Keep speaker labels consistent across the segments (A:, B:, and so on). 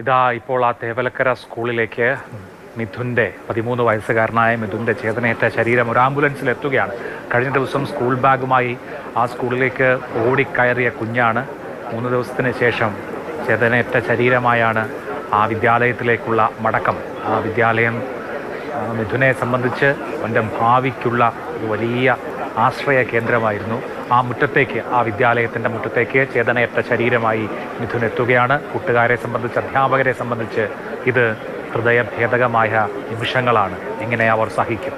A: ഇതാ ഇപ്പോൾ ആ തേവലക്കര സ്കൂളിലേക്ക് മിഥുന്റെ പതിമൂന്ന് വയസ്സുകാരനായ മിഥുന്റെ ചേതനയേറ്റ ശരീരം ഒരു ആംബുലൻസിൽ എത്തുകയാണ്. കഴിഞ്ഞ ദിവസം സ്കൂൾ ബാഗുമായി ആ സ്കൂളിലേക്ക് ഓടിക്കയറിയ കുഞ്ഞാണ് മൂന്ന് ദിവസത്തിന് ശേഷം ചേതനയേറ്റ ശരീരമായാണ് ആ വിദ്യാലയത്തിലേക്കുള്ള മടക്കം. ആ വിദ്യാലയം മിഥുനെ സംബന്ധിച്ച് അവന്റെ ഭാവിക്കുള്ള ഒരു വലിയ ആശ്രയ കേന്ദ്രമായിരുന്നു. ആ മുറ്റത്തേക്ക് ആ വിദ്യാലയത്തിന്റെ മുറ്റത്തേക്ക് ചേതനയറ്റ ശരീരമായി മിഥുൻ എത്തുകയാണ്. കൂട്ടുകാരെ സംബന്ധിച്ച് അധ്യാപകരെ സംബന്ധിച്ച് ഇത് ഹൃദയഭേദകമായ നിമിഷങ്ങളാണ്. എങ്ങനെ അവർ സഹിക്കും.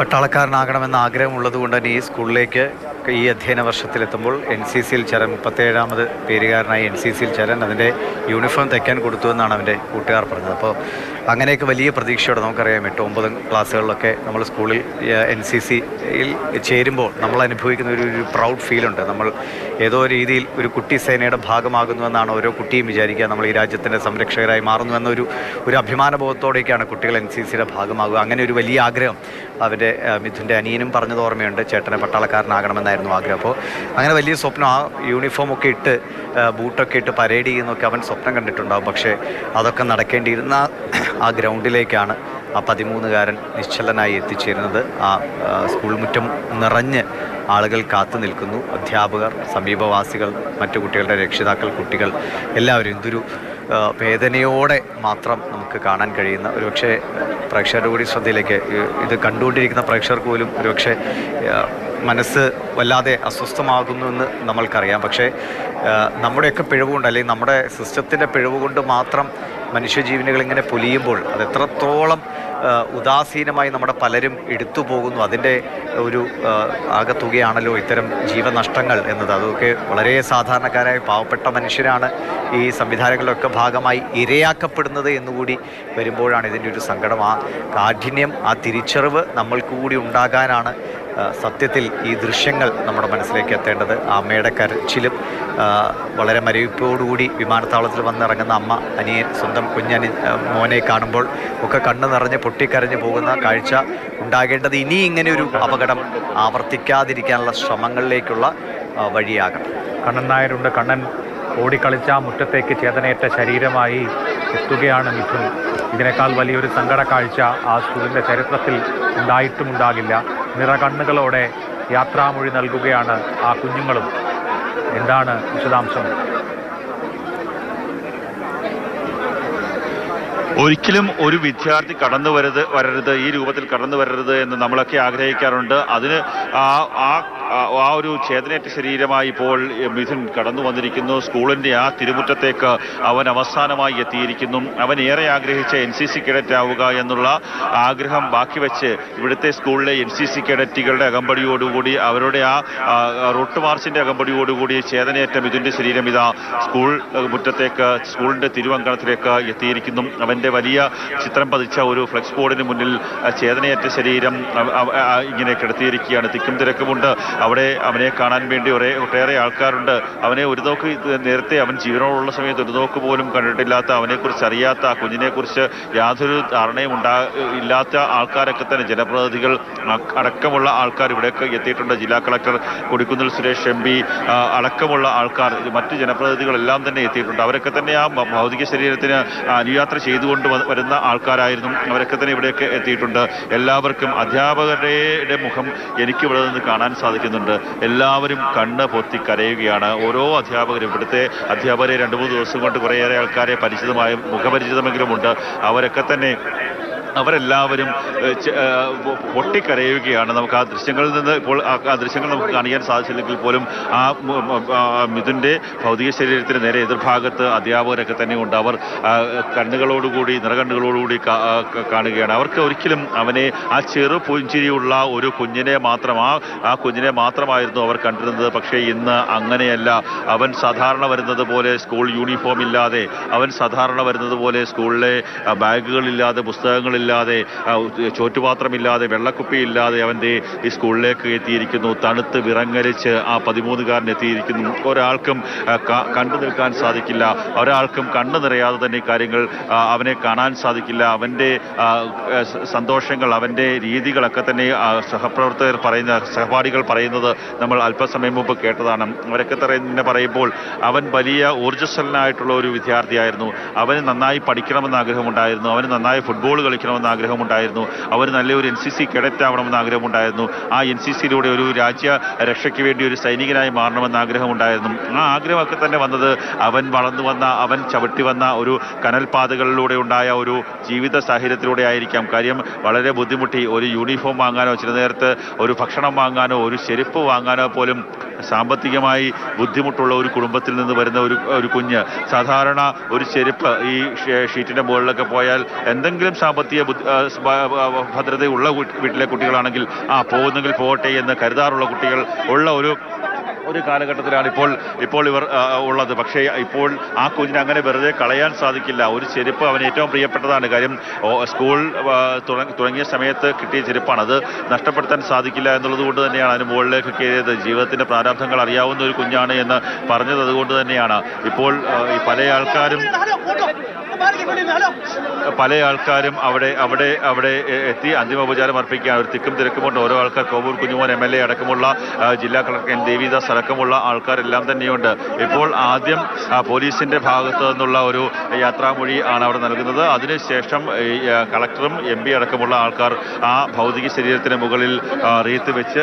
B: പട്ടാളക്കാരനാകണമെന്ന ആഗ്രഹമുള്ളത് കൊണ്ട് തന്നെ ഈ സ്കൂളിലേക്ക് ഈ അധ്യയന വർഷത്തിലെത്തുമ്പോൾ എൻ സി സിയിൽ ചരൻ മുപ്പത്തേഴാമത് പേരുകാരനായി എൻ സി സിയിൽ ചരൻ അതിന്റെ യൂണിഫോം തയ്ക്കാൻ കൊടുത്തു എന്നാണ് അവന്റെ കൂട്ടുകാർ പറഞ്ഞത്. അപ്പോൾ അങ്ങനെയൊക്കെ വലിയ പ്രതീക്ഷയോടെ നമുക്കറിയാം എട്ട് ഒമ്പത് ക്ലാസ്സുകളിലൊക്കെ നമ്മൾ സ്കൂളിൽ എൻ സി സിയിൽ ചേരുമ്പോൾ നമ്മൾ അനുഭവിക്കുന്ന ഒരു ഒരു പ്രൗഡ് ഫീലുണ്ട് നമ്മൾ ഏതോ രീതിയിൽ ഒരു കുട്ടി സേനയുടെ ഭാഗമാകുന്നുവെന്നാണ് ഓരോ കുട്ടിയും വിചാരിക്കുക. നമ്മൾ ഈ രാജ്യത്തിന്റെ സംരക്ഷകരായി മാറുന്നു എന്നൊരു ഒരു അഭിമാനബോധത്തോടെയൊക്കെയാണ് കുട്ടികൾ എൻ സി സിയുടെ ഭാഗമാകുക. അങ്ങനെ ഒരു വലിയ ആഗ്രഹം അവന്റെ മിഥുന്റെ അനിയനും പറഞ്ഞത് ഓർമ്മയുണ്ട്. ചേട്ടനെ പട്ടാളക്കാരനാകണമെന്നായിരുന്നു. ആഗ്രഹം. അപ്പോൾ അങ്ങനെ വലിയ സ്വപ്നം ആ യൂണിഫോം ഒക്കെ ഇട്ട് ബൂട്ടൊക്കെ ഇട്ട് പരേഡ് ചെയ്യുന്നൊക്കെ അവൻ സ്വപ്നം കണ്ടിട്ടുണ്ടാവും. പക്ഷേ അതൊക്കെ നടക്കേണ്ടിയിരുന്ന ആ ഗ്രൗണ്ടിലേക്കാണ് ആ പതിമൂന്നുകാരൻ നിശ്ചലനായി എത്തിച്ചേരുന്നത്. ആ സ്കൂൾ മുറ്റം നിറഞ്ഞ് ആളുകൾ കാത്തു നിൽക്കുന്നു. അധ്യാപകർ സമീപവാസികൾ മറ്റു കുട്ടികളുടെ രക്ഷിതാക്കൾ കുട്ടികൾ എല്ലാവരും എന്തൊരു വേദനയോടെ മാത്രം നമുക്ക് കാണാൻ കഴിയുന്ന ഒരുപക്ഷെ പ്രേക്ഷകരുടെ കൂടി ശ്രദ്ധയിലേക്ക് ഇത് കണ്ടുകൊണ്ടിരിക്കുന്ന പ്രേക്ഷകർക്ക് പോലും ഒരുപക്ഷെ മനസ്സ് വല്ലാതെ അസ്വസ്ഥമാകുന്നു എന്ന് നമ്മൾക്കറിയാം. പക്ഷേ നമ്മുടെയൊക്കെ പിഴവുകൊണ്ട് അല്ലെങ്കിൽ നമ്മുടെ സിസ്റ്റത്തിന്റെ പിഴവുകൊണ്ട് മാത്രം മനുഷ്യജീവനുകൾ ഇങ്ങനെ പൊലിയുമ്പോൾ അത് എത്രത്തോളം ഉദാസീനമായി നമ്മുടെ പലരും എടുത്തു പോകുന്നു. അതിന്റെ ഒരു ആകത്തുകയാണല്ലോ ഇത്തരം ജീവനഷ്ടങ്ങൾ എന്നത്. അതൊക്കെ വളരെ സാധാരണക്കാരായ പാവപ്പെട്ട മനുഷ്യരാണ് ഈ സംവിധാനങ്ങളിലൊക്കെ ഭാഗമായി ഇരയാക്കപ്പെടുന്നത് എന്നുകൂടി വരുമ്പോഴാണ് ഇതിന്റെ ഒരു സങ്കടം. ആ കാഠിന്യം ആ തിരിച്ചറിവ് നമ്മൾക്ക് കൂടി ഉണ്ടാകാനാണ് സത്യത്തിൽ ഈ ദൃശ്യങ്ങൾ നമ്മുടെ മനസ്സിലേക്ക് എത്തേണ്ടത്. അമ്മയുടെ കരച്ചിലും വളരെ മരവിപ്പോടുകൂടി വിമാനത്താവളത്തിൽ വന്നിറങ്ങുന്ന അമ്മ അനിയൻ സ്വന്തം കുഞ്ഞനി മോനെ കാണുമ്പോൾ ഒക്കെ കണ്ണ് നിറഞ്ഞ് പൊട്ടിക്കരഞ്ഞു പോകുന്ന കാഴ്ച ഉണ്ടാകേണ്ടത് ഇനി ഇങ്ങനെ ഒരു അപകടം ആവർത്തിക്കാതിരിക്കാനുള്ള ശ്രമങ്ങളിലേക്കുള്ള വഴിയാകണം.
A: കണ്ണൻ നായരുണ്ട്. കണ്ണൻ ഓടിക്കളിച്ച മുറ്റത്തേക്ക് ചേതനയേറ്റ ശരീരമായി എത്തുകയാണ് മിഥുൻ. ഇതിനേക്കാൾ വലിയൊരു സങ്കട കാഴ്ച ആ സ്കൂളിന്റെ ചരിത്രത്തിൽ ഉണ്ടായിട്ടുമുണ്ടാകില്ല നിറകണ്ണുകളോടെ യാത്രാമൊഴി നൽകുകയാണ് ആ കുഞ്ഞുങ്ങളും. എന്താണ് വിശദാംശം?
C: ഒരിക്കലും ഒരു വിദ്യാർത്ഥി കടന്നു വരരുത് വരരുത് ഈ രൂപത്തിൽ കടന്നു വരരുത് എന്ന് നമ്മളൊക്കെ ആഗ്രഹിക്കാറുണ്ട്. അതിന് ആ ആ ആ- ഒരു ചേതനേറ്റ ശരീരമായി ഇപ്പോൾ മിഥുൻ കടന്നു വന്നിരിക്കുന്നു. സ്കൂളിന്റെ ആ തിരുമുറ്റത്തേക്ക് അവൻ അവസാനമായി എത്തിയിരിക്കുന്നു. അവൻ ഏറെ ആഗ്രഹിച്ച എൻ സി സി കേഡറ്റ് ആവുക എന്നുള്ള ആഗ്രഹം ബാക്കി വെച്ച് ഇവിടുത്തെ സ്കൂളിലെ എൻ സി സി കേഡറ്റുകളുടെ അകമ്പടിയോടുകൂടി അവരുടെ ആ റൂട്ട് മാർച്ചിന്റെ അകമ്പടിയോടുകൂടി ചേതനയേറ്റ മിഥുന്റെ ശരീരം ഇതാ സ്കൂൾ മുറ്റത്തേക്ക് സ്കൂളിന്റെ തിരുവങ്കണത്തിലേക്ക് എത്തിയിരിക്കുന്നു. അവന്റെ വലിയ ചിത്രം പതിച്ച ഒരു ഫ്ലെക്സ് ബോർഡിന് മുന്നിൽ ചേതനയേറ്റ ശരീരം ഇങ്ങനെ കിടത്തിയിരിക്കുകയാണ്. തിക്കും തിരക്കുമുണ്ട്. അവിടെ അവനെ കാണാൻ വേണ്ടി ഒരേ ഒട്ടേറെ ആൾക്കാരുണ്ട്. അവനെ ഒരു നോക്ക് നേരത്തെ അവൻ ജീവനോടുള്ള സമയത്ത് ഒരു നോക്ക് പോലും കണ്ടിട്ടില്ലാത്ത അവനെക്കുറിച്ച് അറിയാത്ത ആ കുഞ്ഞിനെക്കുറിച്ച് യാതൊരു ധാരണയും ഉണ്ടാ ഇല്ലാത്ത ആൾക്കാരൊക്കെ തന്നെ ജനപ്രതിനിധികൾ അടക്കമുള്ള ആൾക്കാർ ഇവിടെയൊക്കെ എത്തിയിട്ടുണ്ട്. ജില്ലാ collector Kodikunnil Suresh M P അടക്കമുള്ള ആൾക്കാർ മറ്റ് ജനപ്രതിനിധികളെല്ലാം തന്നെ എത്തിയിട്ടുണ്ട്. അവരൊക്കെ തന്നെ ആ ഭൗതിക ശരീരത്തിന് അനുയാത്ര ചെയ്തുകൊണ്ട് വരുന്ന ആൾക്കാരായിരുന്നു. അവരൊക്കെ തന്നെ ഇവിടെയൊക്കെ എത്തിയിട്ടുണ്ട്. എല്ലാവർക്കും അധ്യാപകരുടെ മുഖം എനിക്ക് ഇവിടെ നിന്ന് കാണാൻ സാധിക്കുന്നുണ്ട് എല്ലാവരും കണ്ണ് പൊത്തി കരയുകയാണ്. ഓരോ അധ്യാപകരും ഇവിടുത്തെ അധ്യാപകരെ രണ്ട് മൂന്ന് ദിവസം കൊണ്ട് കുറേയേറെ ആൾക്കാരെ പരിചിതമായ മുഖപരിചിതമെങ്കിലും ഉണ്ട്. അവരൊക്കെ തന്നെ അവരെല്ലാവരും പൊട്ടിക്കരയുകയാണ്. നമുക്ക് ആ ദൃശ്യങ്ങളിൽ നിന്ന് ഇപ്പോൾ ആ ദൃശ്യങ്ങൾ നമുക്ക് കാണിക്കാൻ സാധിച്ചില്ലെങ്കിൽ പോലും ആ മിഥുന്റെ ഭൗതിക ശരീരത്തിന് നേരെ എതിർഭാഗത്ത് അധ്യാപകരൊക്കെ തന്നെ ഉണ്ട് അവർ കണ്ണുകളോടുകൂടി നിറകണ്ണുകളോടുകൂടി കാണുകയാണ്. അവർക്ക് ഒരിക്കലും അവനെ ആ ചെറു പുഞ്ചിരിയുള്ള ഒരു കുഞ്ഞിനെ മാത്രം ആ ആ കുഞ്ഞിനെ മാത്രമായിരുന്നു അവർ കണ്ടിരുന്നത്. പക്ഷേ ഇന്ന് അങ്ങനെയല്ല. അവൻ സാധാരണ വരുന്നത് പോലെ സ്കൂൾ യൂണിഫോം ഇല്ലാതെ അവൻ സാധാരണ വരുന്നത് പോലെ സ്കൂളിലെ ബാഗുകളില്ലാതെ പുസ്തകങ്ങളില്ലാതെ ആ, ചോറ്റുപാത്രമില്ലാതെ വെള്ളക്കുപ്പിയില്ലാതെ അവന്റെ ഈ സ്കൂളിലേക്ക് എത്തിയിരിക്കുന്നു. തണുത്ത് വിറങ്ങലിച്ച് ആ പതിമൂന്നുകാരൻ എത്തിയിരിക്കുന്നു. ഒരാൾക്കും കണ്ടു നിൽക്കാൻ സാധിക്കില്ല. ഒരാൾക്കും കണ്ണു നിറയാതെ തന്നെ കാര്യങ്ങൾ അവനെ കാണാൻ സാധിക്കില്ല. അവന്റെ സന്തോഷങ്ങൾ അവന്റെ രീതികളൊക്കെ തന്നെ സഹപ്രവർത്തകർ പറയുന്ന സഹപാഠികൾ പറയുന്നത് നമ്മൾ അല്പസമയം മുമ്പ് കേട്ടതാണ്. അവരൊക്കെ തന്നെ പറയുമ്പോൾ അവൻ വലിയ ഊർജസ്വലനായിട്ടുള്ള ഒരു വിദ്യാർത്ഥിയായിരുന്നു. അവന് നന്നായി പഠിക്കണമെന്ന് ആഗ്രഹമുണ്ടായിരുന്നു. അവന് നന്നായി ഫുട്ബോൾ കളിക്കണമെന്ന് ആഗ്രഹമുണ്ടായിരുന്നു. അവർ നല്ലൊരു എൻ സി സി കേഡറ്റ് ആവണമെന്ന് ആഗ്രഹമുണ്ടായിരുന്നു. ആ എൻ സി സിയിലൂടെ ഒരു രാജ്യ രക്ഷയ്ക്ക് വേണ്ടി ഒരു സൈനികനായി മാറണമെന്ന് ആഗ്രഹമുണ്ടായിരുന്നു. ആ ആഗ്രഹമൊക്കെ തന്നെ വന്നത് അവൻ വളർന്നു വന്ന അവൻ ചവിട്ടി വന്ന ഒരു കനൽപാതകളിലൂടെ ഉണ്ടായ ഒരു ജീവിത സാഹചര്യത്തിലൂടെ ആയിരിക്കാം. കാര്യം വളരെ ബുദ്ധിമുട്ടി. ഒരു യൂണിഫോം വാങ്ങാനോ ചില നേരത്ത് ഒരു ഭക്ഷണം വാങ്ങാനോ ഒരു ചെരുപ്പ് വാങ്ങാനോ പോലും സാമ്പത്തികമായി ബുദ്ധിമുട്ടുള്ള ഒരു കുടുംബത്തിൽ നിന്ന് വരുന്ന ഒരു ഒരു കുഞ്ഞ്. സാധാരണ ഒരു ചെരുപ്പ് ഈ ഷീറ്റിന്റെ മുകളിലൊക്കെ പോയാൽ എന്തെങ്കിലും സാമ്പത്തിക ബ- ഭദ്രതയുള്ള വീട്ടിലെ കുട്ടികളാണെങ്കിൽ ആ പോകുന്നെങ്കിൽ പോകട്ടെ എന്ന് കരുതാറുള്ള കുട്ടികൾ ഉള്ള ഒരു ഒരു കാലഘട്ടത്തിലാണ് ഇപ്പോൾ ഇപ്പോൾ ഇവർ ഉള്ളത്. പക്ഷേ ഇപ്പോൾ ആ കുഞ്ഞിനെ അങ്ങനെ വെറുതെ കളയാൻ സാധിക്കില്ല. ഒരു ചെരുപ്പ് അവന് ഏറ്റവും പ്രിയപ്പെട്ടതാണ്. കാര്യം സ്കൂൾ തുടങ്ങിയ സമയത്ത് കിട്ടിയ ചെരുപ്പാണ്. അത് നഷ്ടപ്പെടുത്താൻ സാധിക്കില്ല എന്നുള്ളത് കൊണ്ട് തന്നെയാണ് അതിന് മുകളിലേക്ക് കയറിയത്. ജീവിതത്തിന്റെ പ്രാരാബ്ധങ്ങൾ അറിയാവുന്ന ഒരു കുഞ്ഞാണ് എന്ന് പറഞ്ഞത് അതുകൊണ്ട് തന്നെയാണ്. ഇപ്പോൾ പല ആൾക്കാരും പല ആൾക്കാരും അവിടെ അവിടെ അവിടെ എത്തി എത്തി അന്തിമോപചാരം അർപ്പിക്കുകയാണ്. ഒരു തിക്കും തിരക്കുമുണ്ട്. ഓരോ ആൾക്കാർ Kovoor Kunjumon M L A അടക്കമുള്ള ജില്ലാ കളക്ടർ എൻ. ദേവിദാസ് അടക്കമുള്ള ആൾക്കാരെല്ലാം തന്നെയുണ്ട്. ഇപ്പോൾ ആദ്യം പോലീസിന്റെ ഭാഗത്തു നിന്നുള്ള ഒരു യാത്രാമൊഴി ആണ് അവിടെ നൽകുന്നത്. അതിനുശേഷം കളക്ടറും എം പി അടക്കമുള്ള ആൾക്കാർ ആ ഭൗതിക ശരീരത്തിന് മുകളിൽ റീത്ത് വെച്ച്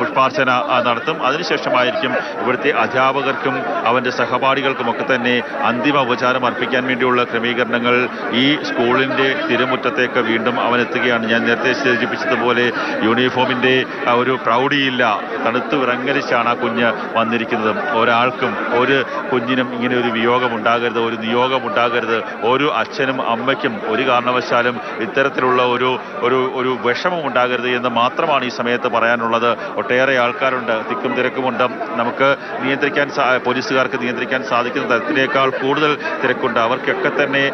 C: പുഷ്പാർച്ചന നടത്തും. അതിനുശേഷമായിരിക്കും ഇവിടുത്തെ അധ്യാപകർക്കും അവന്റെ സഹപാഠികൾക്കുമൊക്കെ തന്നെ അന്തിമ ഉപചാരം അർപ്പിക്കാൻ വേണ്ടിയുള്ള ക്രമീകരണങ്ങൾ ഈ സ്കൂളിന്റെ തിരുമുറ്റത്തേക്ക് വീണ്ടും അവൻ എത്തുകയാണ് ഞാൻ നേരത്തെ സൂചിപ്പിച്ചതുപോലെ യൂണിഫോമിന്റെ ഒരു പ്രൗഢിയില്ല. തണുത്തു വിറങ്ങലിച്ചാണ് ആ കുഞ്ഞ് വന്നിരിക്കുന്നത് ഒരാൾക്കും ഒരു കുഞ്ഞിനും ഇങ്ങനെ ഒരു വിയോഗം ഉണ്ടാകരുത് ഒരു നിയോഗം ഉണ്ടാകരുത്. ഒരു അച്ഛനും അമ്മയ്ക്കും ഒരു കാരണവശാലും ഇത്തരത്തിലുള്ള ഒരു ഒരു ഒരു വിഷമം ഉണ്ടാകരുത് എന്ന് മാത്രമാണ് ഈ സമയത്ത് പറയാനുള്ളത്. ഒട്ടേറെ ആൾക്കാരുണ്ട് തിക്കും തിരക്കുമുണ്ട്. നമുക്ക് നിയന്ത്രിക്കാൻ പോലീസുകാർക്ക് നിയന്ത്രിക്കാൻ സാധിക്കുന്ന തരത്തിലേക്കാൾ കൂടുതൽ തിരക്കുണ്ട്. അവർക്കൊക്കെ തന്നെ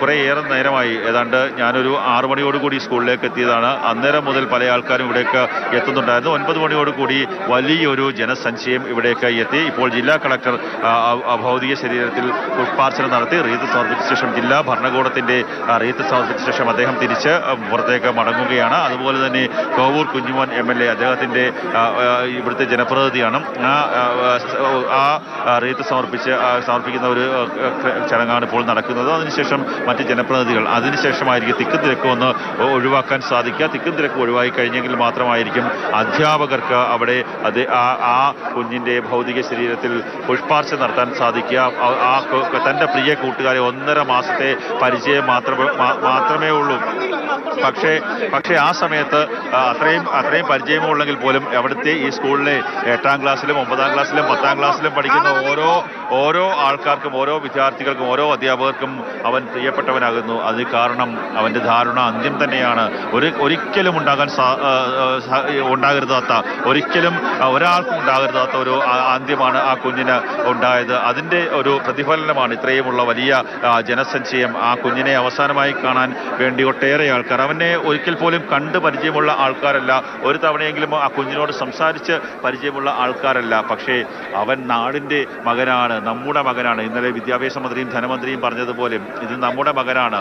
C: കുറേയേറെ നേരമായി. ഏതാണ്ട് ഞാനൊരു ആറു മണിയോടുകൂടി സ്കൂളിലേക്ക് എത്തിയതാണ്. അന്നേരം മുതൽ പല ആൾക്കാരും ഇവിടേക്ക് എത്തുന്നുണ്ടായിരുന്നു. ഒൻപത് മണിയോടുകൂടി വലിയൊരു ജനസഞ്ചയം ഇവിടേക്ക് എത്തി. ഇപ്പോൾ ജില്ലാ കളക്ടർ ഭൗതിക ശരീരത്തിൽ പുഷ്പാർച്ചന നടത്തി. റീത്ത് സമർപ്പിച്ച ശേഷം ജില്ലാ ഭരണകൂടത്തിന്റെ റീത്ത് സമർപ്പിച്ച ശേഷം അദ്ദേഹം തിരിച്ച് പുറത്തേക്ക് മടങ്ങുകയാണ്. അതുപോലെ തന്നെ Kovoor Kunjumon M L A അദ്ദേഹത്തിന്റെ ഇവിടുത്തെ ജനപ്രതിനിധിയാണ്. ആ ആ, റീത്ത് സമർപ്പിച്ച് സമർപ്പിക്കുന്ന ഒരു ചടങ്ങാണ് ഇപ്പോൾ നടക്കുന്നത്. അതിനുശേഷം മറ്റ് ജനപ്രതിനിധികൾ. അതിനുശേഷമായിരിക്കും തിക്കും തിരക്കും ഒന്ന് ഒഴിവാക്കാൻ സാധിക്കുക. തിക്കും തിരക്കും ഒഴിവാക്കി കഴിഞ്ഞെങ്കിൽ മാത്രമായിരിക്കും അധ്യാപകർക്ക് അവിടെ അത് ആ ആ കുഞ്ഞിന്റെ ഭൗതിക ശരീരത്തിൽ പുഷ്പാർച്ച നടത്താൻ സാധിക്കുക. ആ- തന്റെ പ്രിയ കൂട്ടുകാരെ ഒന്നര മാസത്തെ പരിചയം മാത്രമേ മാത്രമേ ഉള്ളൂ. പക്ഷേ പക്ഷേ ആ സമയത്ത് അത്രയും അത്രയും പരിചയമുള്ളെങ്കിൽ പോലും അവിടുത്തെ ഈ സ്കൂളിലെ എട്ടാം ക്ലാസ്സിലും ഒമ്പതാം ക്ലാസ്സിലും പത്താം ക്ലാസ്സിലും പഠിക്കുന്ന ഓരോ ഓരോ ആൾക്കാർക്കും ഓരോ വിദ്യാർത്ഥികൾക്കും ഓരോ അധ്യാപകർക്കും അവൻ പ്രിയപ്പെട്ടവനാകുന്നു. അത് കാരണം അവന്റെ ധാരണ അന്ത്യം തന്നെയാണ്. ഒരു ഒരിക്കലും ഉണ്ടാകാൻ ഉണ്ടാകരുതാത്ത ഒരിക്കലും ഒരാൾക്കും ഒരാൾക്കും ഉണ്ടാകരുതാത്ത ഒരു അന്ത്യമാണ് ആ കുഞ്ഞിന് ഉണ്ടായത്. അതിന്റെ ഒരു പ്രതിഫലനമാണ് ഇത്രയുമുള്ള വലിയ ജനസഞ്ചയം. ആ കുഞ്ഞിനെ അവസാനമായി കാണാൻ വേണ്ടി ഒട്ടേറെ ആൾക്കാർ അവനെ ഒരിക്കൽ പോലും കണ്ട് പരിചയമുള്ള ആൾക്കാരല്ല. ഒരു തവണയെങ്കിലും ആ കുഞ്ഞിനോട് സംസാരിച്ച് പരിചയമുള്ള ആൾക്കാരല്ല. പക്ഷേ അവൻ നാടിന്റെ മകനാണ് നമ്മുടെ മകനാണ്. ഇന്നലെ വിദ്യാഭ്യാസ മന്ത്രിയും ധനമന്ത്രിയും പറഞ്ഞതുപോലെ ഇത് നമ്മുടെ മകനാണ്.